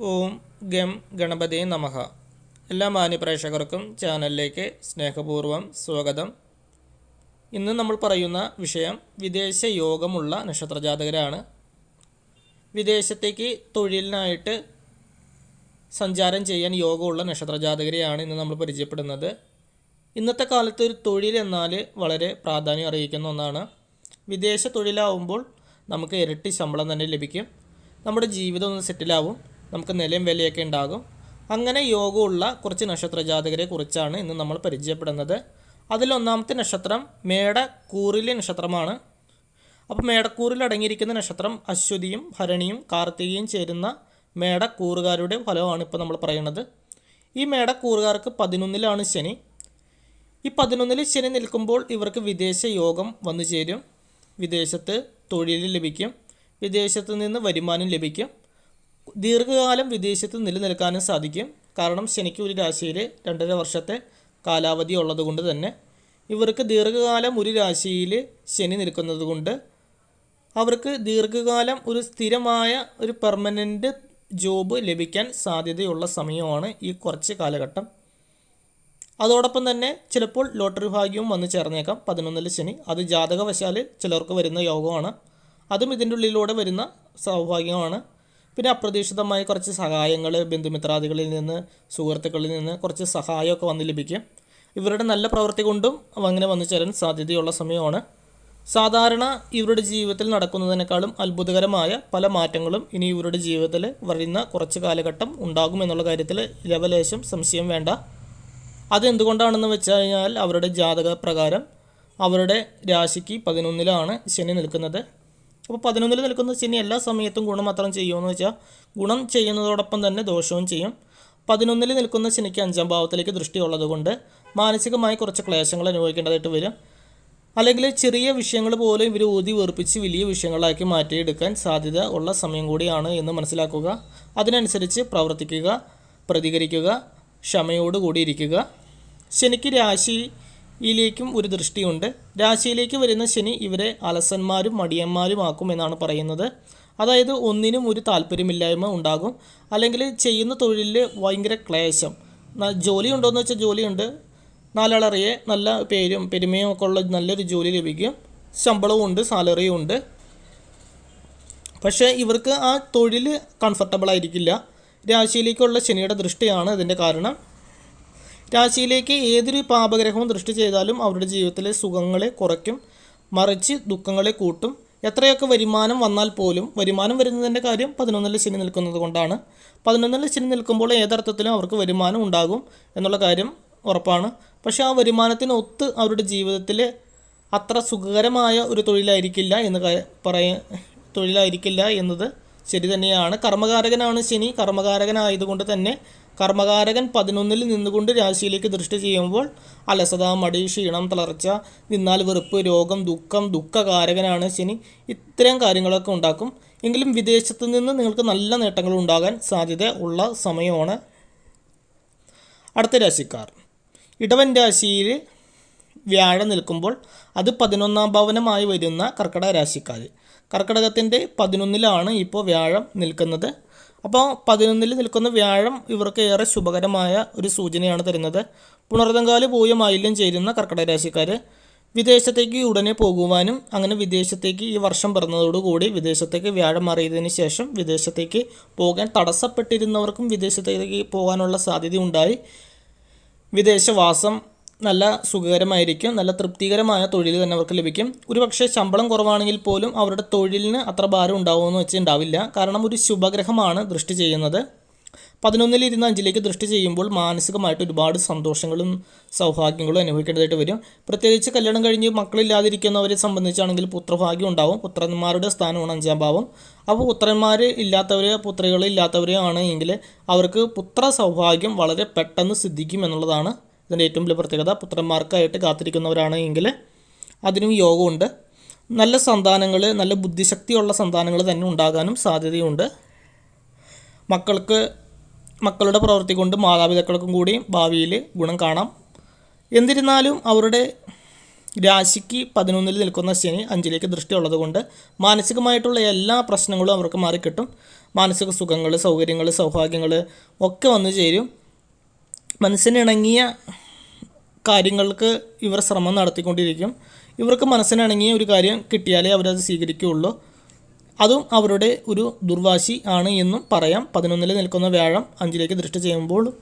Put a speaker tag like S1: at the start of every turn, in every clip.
S1: ഓം gum Ganapathi നമഹ എല്ലാ മാന്യപ്രേക്ഷകർക്കും ചാനലിലേക്ക് സ്നേഹപൂർവം സ്വാഗതം. ഇന്ന് നമ്മൾ പറയുന്ന വിഷയം വിദേശ യോഗമുള്ള നക്ഷത്രജാതകരാണ്. വിദേശത്തേക്ക് തൊഴിലിനായിട്ട് സഞ്ചാരം ചെയ്യാൻ യോഗമുള്ള നക്ഷത്രജാതകരെയാണ് ഇന്ന് നമ്മൾ പരിചയപ്പെടുന്നത്. ഇന്നത്തെ കാലത്ത് ഒരു തൊഴിൽ എന്നാൽ വളരെ പ്രാധാന്യം അറിയിക്കുന്ന ഒന്നാണ്. വിദേശ തൊഴിലാവുമ്പോൾ നമുക്ക് ഇരട്ടി ശമ്പളം തന്നെ ലഭിക്കും. നമ്മുടെ ജീവിതം ഒന്ന് സെറ്റിലാവും. നമുക്ക് നിലയും വിലയൊക്കെ ഉണ്ടാകും. അങ്ങനെ യോഗമുള്ള കുറച്ച് നക്ഷത്ര ജാതകരെ കുറിച്ചാണ് ഇന്ന് നമ്മൾ പരിചയപ്പെടുന്നത്. അതിലൊന്നാമത്തെ നക്ഷത്രം മേടക്കൂറിലെ നക്ഷത്രമാണ്. അപ്പോൾ മേടക്കൂറിൽ അടങ്ങിയിരിക്കുന്ന നക്ഷത്രം അശ്വതിയും ഭരണിയും കാർത്തികയും ചേരുന്ന മേടക്കൂറുകാരുടെ ഫലമാണ് ഇപ്പോൾ നമ്മൾ പറയുന്നത്. ഈ മേടക്കൂറുകാർക്ക് പതിനൊന്നിലാണ് ശനി. ഈ പതിനൊന്നിൽ ശനി നിൽക്കുമ്പോൾ ഇവർക്ക് വിദേശ യോഗം വന്നു ചേരും. വിദേശത്ത് തൊഴിൽ ലഭിക്കും. വിദേശത്ത് നിന്ന് വരുമാനം ലഭിക്കും. ദീർഘകാലം വിദേശത്ത് നിലനിൽക്കാനും സാധിക്കും. കാരണം ശനിക്ക് ഒരു രാശിയിൽ രണ്ടര വർഷത്തെ കാലാവധി ഉള്ളതുകൊണ്ട് തന്നെ ഇവർക്ക് ദീർഘകാലം ഒരു രാശിയിൽ ശനി നിൽക്കുന്നത് കൊണ്ട് അവർക്ക് ദീർഘകാലം ഒരു സ്ഥിരമായ ഒരു പെർമനന്റ് ജോബ് ലഭിക്കാൻ സാധ്യതയുള്ള സമയമാണ് ഈ കുറച്ച് കാലഘട്ടം. അതോടൊപ്പം തന്നെ ചിലപ്പോൾ ലോട്ടറി ഭാഗ്യവും വന്നു ചേർന്നേക്കാം. പതിനൊന്നിൽ ശനി. അത് ജാതകവശാൽ ചിലർക്ക് വരുന്ന യോഗമാണ്. അതും ഇതിന്റെ ഉള്ളിലൂടെ വരുന്ന സൗഭാഗ്യമാണ്. പിന്നെ അപ്രതീക്ഷിതമായി കുറച്ച് സഹായങ്ങൾ ബന്ധുമിത്രാദികളിൽ നിന്ന് സുഹൃത്തുക്കളിൽ നിന്ന് കുറച്ച് സഹായമൊക്കെ വന്ന് ലഭിക്കും. ഇവരുടെ നല്ല പ്രവൃത്തി കൊണ്ടും അങ്ങനെ വന്നു ചേരാൻ സാധ്യതയുള്ള സമയമാണ്. സാധാരണ ഇവരുടെ ജീവിതത്തിൽ നടക്കുന്നതിനേക്കാളും അത്ഭുതകരമായ പല മാറ്റങ്ങളും ഇനി ഇവരുടെ ജീവിതത്തിൽ വരുന്ന കുറച്ച് കാലഘട്ടം ഉണ്ടാകും എന്നുള്ള കാര്യത്തിൽ ലവലേശം സംശയം വേണ്ട. അതെന്തുകൊണ്ടാണെന്ന് വെച്ച് കഴിഞ്ഞാൽ അവരുടെ ജാതക പ്രകാരം അവരുടെ രാശിക്ക് പതിനൊന്നിലാണ് ശനി നിൽക്കുന്നത്. അപ്പോൾ പതിനൊന്നിൽ നിൽക്കുന്ന ശനി എല്ലാ സമയത്തും ഗുണം മാത്രം ചെയ്യുമെന്ന് വെച്ചാൽ ഗുണം ചെയ്യുന്നതോടൊപ്പം തന്നെ ദോഷവും ചെയ്യും. പതിനൊന്നിൽ നിൽക്കുന്ന ശനിക്ക് അഞ്ചാം ഭാവത്തിലേക്ക് ദൃഷ്ടിയുള്ളത് കൊണ്ട് മാനസികമായി കുറച്ച് ക്ലേശങ്ങൾ അനുഭവിക്കേണ്ടതായിട്ട് വരും. അല്ലെങ്കിൽ ചെറിയ വിഷയങ്ങൾ പോലും ഇവർ ഊതി വീർപ്പിച്ച് വലിയ വിഷയങ്ങളാക്കി മാറ്റിയെടുക്കാൻ സാധ്യത ഉള്ള സമയം കൂടിയാണ് എന്ന് മനസ്സിലാക്കുക. അതിനനുസരിച്ച് പ്രവർത്തിക്കുക പ്രതികരിക്കുക ക്ഷമയോടുകൂടി ഇരിക്കുക. ശനിക്ക് രാശിയിലേക്കും ഒരു ദൃഷ്ടിയുണ്ട്. രാശിയിലേക്ക് വരുന്ന ശനി ഇവരെ അലസന്മാരും മടിയന്മാരുമാക്കും എന്നാണ് പറയുന്നത്. അതായത് ഒന്നിനും ഒരു താല്പര്യമില്ലായ്മ ഉണ്ടാകും. അല്ലെങ്കിൽ ചെയ്യുന്ന തൊഴിലിൽ ഭയങ്കര ക്ലേശം. ജോലി ഉണ്ടോയെന്ന് വെച്ചാൽ ജോലിയുണ്ട്. നാലാളറിയെ നല്ല പേരും പെരുമയും ഒക്കെ ഉള്ള നല്ലൊരു ജോലി ലഭിക്കും. ശമ്പളവും ഉണ്ട് സാലറിയും ഉണ്ട്. പക്ഷേ ഇവർക്ക് ആ തൊഴിൽ കംഫർട്ടബിൾ ആയിരിക്കില്ല. രാശിയിലേക്കുള്ള ശനിയുടെ ദൃഷ്ടിയാണ് ഇതിന്റെ കാരണം. രാശിയിലേക്ക് ഏതൊരു പാപഗ്രഹവും ദൃഷ്ടി ചെയ്താലും അവരുടെ ജീവിതത്തിലെ സുഖങ്ങളെ കുറയ്ക്കും മറിച്ച് ദുഃഖങ്ങളെ കൂട്ടും. എത്രയൊക്കെ വരുമാനം വന്നാൽ പോലും വരുമാനം വരുന്നതിന്റെ കാര്യം പതിനൊന്നിൽ ശനി നിൽക്കുന്നത് കൊണ്ടാണ്. പതിനൊന്നിൽ ശനി നിൽക്കുമ്പോൾ ഏതർത്ഥത്തിലും അവർക്ക് വരുമാനം ഉണ്ടാകും എന്നുള്ള കാര്യം ഉറപ്പാണ്. പക്ഷേ ആ വരുമാനത്തിന് ഒത്ത് അവരുടെ ജീവിതത്തിൽ അത്ര സുഖകരമായ ഒരു തൊഴിലായിരിക്കില്ല എന്ന് പറയ തൊഴിലായിരിക്കില്ല എന്നത് ശരി തന്നെയാണ്. കർമ്മകാരകനാണ് ശനി. കർമ്മകാരകനായതുകൊണ്ട് തന്നെ കർമ്മകാരകൻ പതിനൊന്നിൽ നിന്നുകൊണ്ട് രാശിയിലേക്ക് ദൃഷ്ടി ചെയ്യുമ്പോൾ അലസത മടി ക്ഷീണം തളർച്ച നിന്നാൽ വെറുപ്പ് രോഗം ദുഃഖം ദുഃഖകാരകനാണ് ശനി. ഇത്തരം കാര്യങ്ങളൊക്കെ ഉണ്ടാക്കും. എങ്കിലും വിദേശത്ത് നിന്ന് നിങ്ങൾക്ക് നല്ല നേട്ടങ്ങൾ ഉണ്ടാകാൻ സാധ്യത ഉള്ള സമയമാണ് അടുത്ത രാശിക്കാർ. ഇടവൻ രാശിയിൽ വ്യാഴം നിൽക്കുമ്പോൾ അത് പതിനൊന്നാം ഭവനമായി വരുന്ന കർക്കിടക രാശിക്കാർ. കർക്കിടകത്തിന്റെ പതിനൊന്നിലാണ് ഇപ്പോൾ വ്യാഴം നിൽക്കുന്നത്. അപ്പോൾ പതിനൊന്നിൽ നിൽക്കുന്ന വ്യാഴം ഇവർക്ക് ഏറെ ശുഭകരമായ ഒരു സൂചനയാണ് തരുന്നത്. പുണർതങ്കാൽ പോയ മാലിന്യം ചേരുന്ന കർക്കിടക രാശിക്കാർ വിദേശത്തേക്ക് ഉടനെ പോകുവാനും അങ്ങനെ വിദേശത്തേക്ക് ഈ വർഷം പിറന്നതോടുകൂടി വിദേശത്തേക്ക് വ്യാഴം മാറിയതിന് ശേഷം വിദേശത്തേക്ക് പോകാൻ തടസ്സപ്പെട്ടിരുന്നവർക്കും വിദേശത്തേക്ക് പോകാനുള്ള സാധ്യത സാധ്യതയുണ്ടായി. വിദേശവാസം നല്ല സുഖകരമായിരിക്കും നല്ല തൃപ്തികരമായ തൊഴിൽ തന്നെ അവർക്ക് ലഭിക്കും. ഒരു പക്ഷേ ശമ്പളം കുറവാണെങ്കിൽ പോലും അവരുടെ തൊഴിലിന് അത്ര ഭാരം ഉണ്ടാവുമെന്ന് വെച്ച് ഉണ്ടാവില്ല കാരണം ഒരു ശുഭഗ്രഹമാണ് ദൃഷ്ടി ചെയ്യുന്നത്. പതിനൊന്നിൽ ഇരുന്ന് അഞ്ചിലേക്ക് ദൃഷ്ടി ചെയ്യുമ്പോൾ മാനസികമായിട്ട് ഒരുപാട് സന്തോഷങ്ങളും സൗഭാഗ്യങ്ങളും അനുഭവിക്കേണ്ടതായിട്ട് വരും. പ്രത്യേകിച്ച് കല്യാണം കഴിഞ്ഞ് മക്കളില്ലാതിരിക്കുന്നവരെ സംബന്ധിച്ചാണെങ്കിൽ പുത്രഭാഗ്യം ഉണ്ടാവും. പുത്രന്മാരുടെ സ്ഥാനമാണ് അഞ്ചാം ഭാവം. അപ്പോൾ പുത്രന്മാർ ഇല്ലാത്തവരെ പുത്രികൾ ഇല്ലാത്തവരെ എങ്കിൽ അവർക്ക് പുത്ര സൗഭാഗ്യം വളരെ പെട്ടെന്ന് സിദ്ധിക്കും എന്നുള്ളതാണ് ഇതിന്റെ ഏറ്റവും വലിയ പ്രത്യേകത പുത്രന്മാർക്കായിട്ട് കാത്തിരിക്കുന്നവരാണ് എങ്കിൽ അതിനും യോഗമുണ്ട്. നല്ല സന്താനങ്ങൾ നല്ല ബുദ്ധിശക്തിയുള്ള സന്താനങ്ങൾ തന്നെ ഉണ്ടാകാനും സാധ്യതയുണ്ട്. മക്കൾക്ക് മക്കളുടെ പ്രവൃത്തി കൊണ്ട് മാതാപിതാക്കൾക്കും കൂടി ഭാവിയിൽ ഗുണം കാണാം. എന്നിരുന്നാലും അവരുടെ രാശിക്ക് പതിനൊന്നിൽ നിൽക്കുന്ന ശനി അഞ്ചിലേക്ക് ദൃഷ്ടി ഉള്ളതുകൊണ്ട് മാനസികമായിട്ടുള്ള എല്ലാ പ്രശ്നങ്ങളും അവർക്ക് മാറിക്കിട്ടും. മാനസിക സുഖങ്ങൾ സൗകര്യങ്ങൾ സൗഭാഗ്യങ്ങൾ ഒക്കെ വന്നു ചേരും. മനസ്സിനിണങ്ങിയ കാര്യങ്ങൾക്ക് ഇവർ ശ്രമം നടത്തിക്കൊണ്ടിരിക്കും. ഇവർക്ക് മനസ്സിനിണങ്ങിയ ഒരു കാര്യം കിട്ടിയാലേ അവരത് സ്വീകരിക്കുകയുള്ളൂ. അതും അവരുടെ ഒരു ദുർവാശി ആണ് എന്നും പറയാം. പതിനൊന്നിൽ നിൽക്കുന്ന വ്യാഴം അഞ്ചിലേക്ക് ദൃഷ്ടി ചെയ്യുമ്പോൾ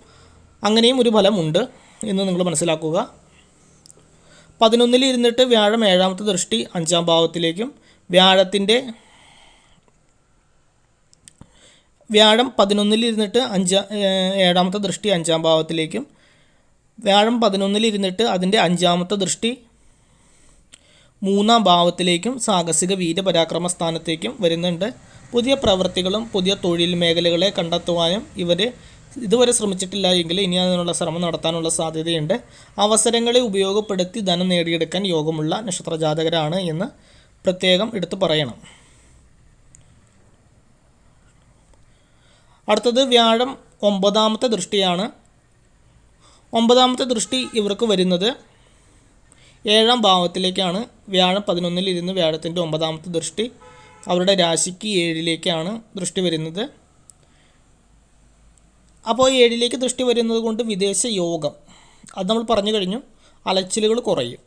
S1: അങ്ങനെയും ഒരു ഫലമുണ്ട് എന്ന് നിങ്ങൾ മനസ്സിലാക്കുക. പതിനൊന്നിൽ ഇരുന്നിട്ട് വ്യാഴം ഏഴാമത്തെ ദൃഷ്ടി അഞ്ചാം ഭാവത്തിലേക്കും വ്യാഴത്തിന്റെ വ്യാഴം പതിനൊന്നിലിരുന്നിട്ട് അഞ്ചാം ഏഴാമത്തെ ദൃഷ്ടി അഞ്ചാം ഭാവത്തിലേക്കും. വ്യാഴം പതിനൊന്നിലിരുന്നിട്ട് അതിന്റെ അഞ്ചാമത്തെ ദൃഷ്ടി മൂന്നാം ഭാവത്തിലേക്കും സാഹസിക വീരപരാക്രമ സ്ഥാനത്തേക്കും വരുന്നുണ്ട്. പുതിയ പ്രവൃത്തികളും പുതിയ തൊഴിൽ മേഖലകളെ കണ്ടെത്തുവാനും ഇവർ ഇതുവരെ ശ്രമിച്ചിട്ടില്ല എങ്കിൽ ഇനി അതിനുള്ള ശ്രമം നടത്താനുള്ള സാധ്യതയുണ്ട്. അവസരങ്ങളെ ഉപയോഗപ്പെടുത്തി ധനം നേടിയെടുക്കാൻ യോഗമുള്ള നക്ഷത്ര ജാതകരാണ് എന്ന് പ്രത്യേകം എടുത്തു പറയണം. അടുത്തത് വ്യാഴം ഒമ്പതാമത്തെ ദൃഷ്ടിയാണ്. ഒമ്പതാമത്തെ ദൃഷ്ടി ഇവർക്ക് വരുന്നത് ഏഴാം ഭാവത്തിലേക്കാണ്. വ്യാഴം പതിനൊന്നിൽ ഇരുന്ന് വ്യാഴത്തിന്റെ ഒമ്പതാമത്തെ ദൃഷ്ടി അവരുടെ രാശിക്ക് ഏഴിലേക്കാണ് ദൃഷ്ടി വരുന്നത്. അപ്പോൾ ഏഴിലേക്ക് ദൃഷ്ടി വരുന്നത് കൊണ്ട് വിദേശ യോഗം അത് നമ്മൾ പറഞ്ഞു കഴിഞ്ഞു അലച്ചിലുകൾ കുറയും.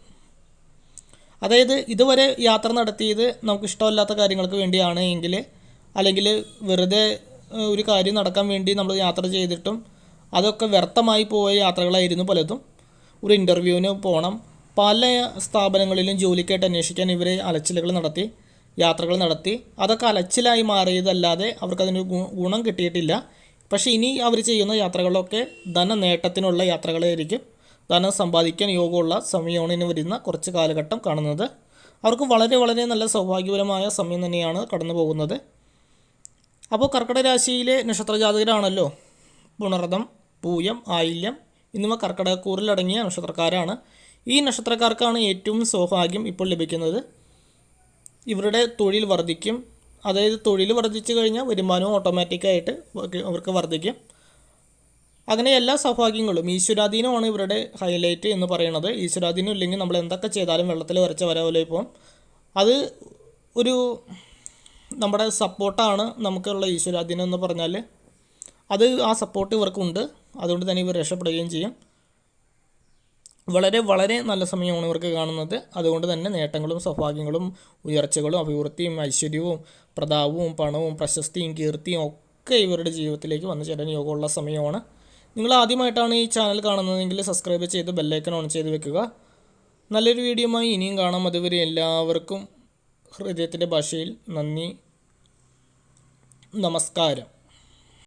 S1: അതായത് ഇതുവരെ യാത്ര നടത്തിയത് നമുക്ക് ഇഷ്ടമല്ലാത്ത കാര്യങ്ങൾക്ക് വേണ്ടിയാണ് എങ്കിൽ അല്ലെങ്കിൽ വെറുതെ ഒരു കാര്യം നടക്കാൻ വേണ്ടി നമ്മൾ യാത്ര ചെയ്തിട്ടും അതൊക്കെ വ്യർത്ഥമായി പോയ യാത്രകളായിരുന്നു പലതും. ഒരു ഇന്റർവ്യൂവിന് പോകണം പല സ്ഥാപനങ്ങളിലും ജോലിക്കായിട്ട് അന്വേഷിക്കാൻ ഇവർ അലച്ചിലുകൾ നടത്തി യാത്രകൾ നടത്തി. അതൊക്കെ അലച്ചിലായി മാറിയതല്ലാതെ അവർക്കതിന് ഗുണം കിട്ടിയിട്ടില്ല. പക്ഷേ ഇനി അവർ ചെയ്യുന്ന യാത്രകളൊക്കെ ധന നേട്ടത്തിനുള്ള യാത്രകളായിരിക്കും. ധനം സമ്പാദിക്കാൻ യോഗമുള്ള സമയമാണ് ഇനി വരുന്ന കുറച്ച് കാലഘട്ടം കാണുന്നത്. അവർക്ക് വളരെ വളരെ നല്ല സൗഭാഗ്യപരമായ സമയം തന്നെയാണ് കടന്നു പോകുന്നത് അപ്പോൾ കർക്കിടക രാശിയിലെ നക്ഷത്രജാതകരാണല്ലോ. പുണർദം പൂയം ആയില്യം എന്നിവ കർക്കിടകക്കൂറിലടങ്ങിയ നക്ഷത്രക്കാരാണ്. ഈ നക്ഷത്രക്കാർക്കാണ് ഏറ്റവും സൗഭാഗ്യം ഇപ്പോൾ ലഭിക്കുന്നത്. ഇവരുടെ തൊഴിൽ വർദ്ധിക്കും. അതായത് തൊഴിൽ വർദ്ധിച്ചു കഴിഞ്ഞാൽ വരുമാനവും ഓട്ടോമാറ്റിക്കായിട്ട് അവർക്ക് വർദ്ധിക്കും. അങ്ങനെ എല്ലാ സൗഭാഗ്യങ്ങളും ഈശ്വരാധീനമാണ് ഇവരുടെ ഹൈലൈറ്റ് എന്ന് പറയുന്നത്. ഈശ്വരാധീനം ഇല്ലെങ്കിൽ നമ്മൾ എന്തൊക്കെ ചെയ്താലും വെള്ളത്തിൽ വരച്ച വര പോലെ ഇപ്പം. അത് ഒരു നമ്മുടെ സപ്പോർട്ടാണ് നമുക്കുള്ള ഈശ്വരാധീനം എന്ന് പറഞ്ഞാൽ അത് ആ സപ്പോർട്ട് ഇവർക്കുണ്ട്. അതുകൊണ്ട് തന്നെ ഇവർ രക്ഷപ്പെടുകയും ചെയ്യും. വളരെ വളരെ നല്ല സമയമാണ് ഇവർക്ക് കാണുന്നത്. അതുകൊണ്ട് തന്നെ നേട്ടങ്ങളും സൗഭാഗ്യങ്ങളും ഉയർച്ചകളും അഭിവൃദ്ധിയും ഐശ്വര്യവും പ്രതാപവും പണവും പ്രശസ്തിയും കീർത്തിയും ഒക്കെ ഇവരുടെ ജീവിതത്തിലേക്ക് വന്നു ചേരാൻ യോഗമുള്ള സമയമാണ്. നിങ്ങൾ ആദ്യമായിട്ടാണ് ഈ ചാനൽ കാണുന്നതെങ്കിൽ സബ്സ്ക്രൈബ് ചെയ്ത് ബെല്ലൈക്കൺ ഓൺ ചെയ്ത് വെക്കുക. നല്ലൊരു വീഡിയോയുമായി ഇനിയും കാണാം. അതുവരെ എല്ലാവർക്കും ഹൃദയത്തിന്റെ ഭാഷയിൽ നന്ദി നമസ്കാരം.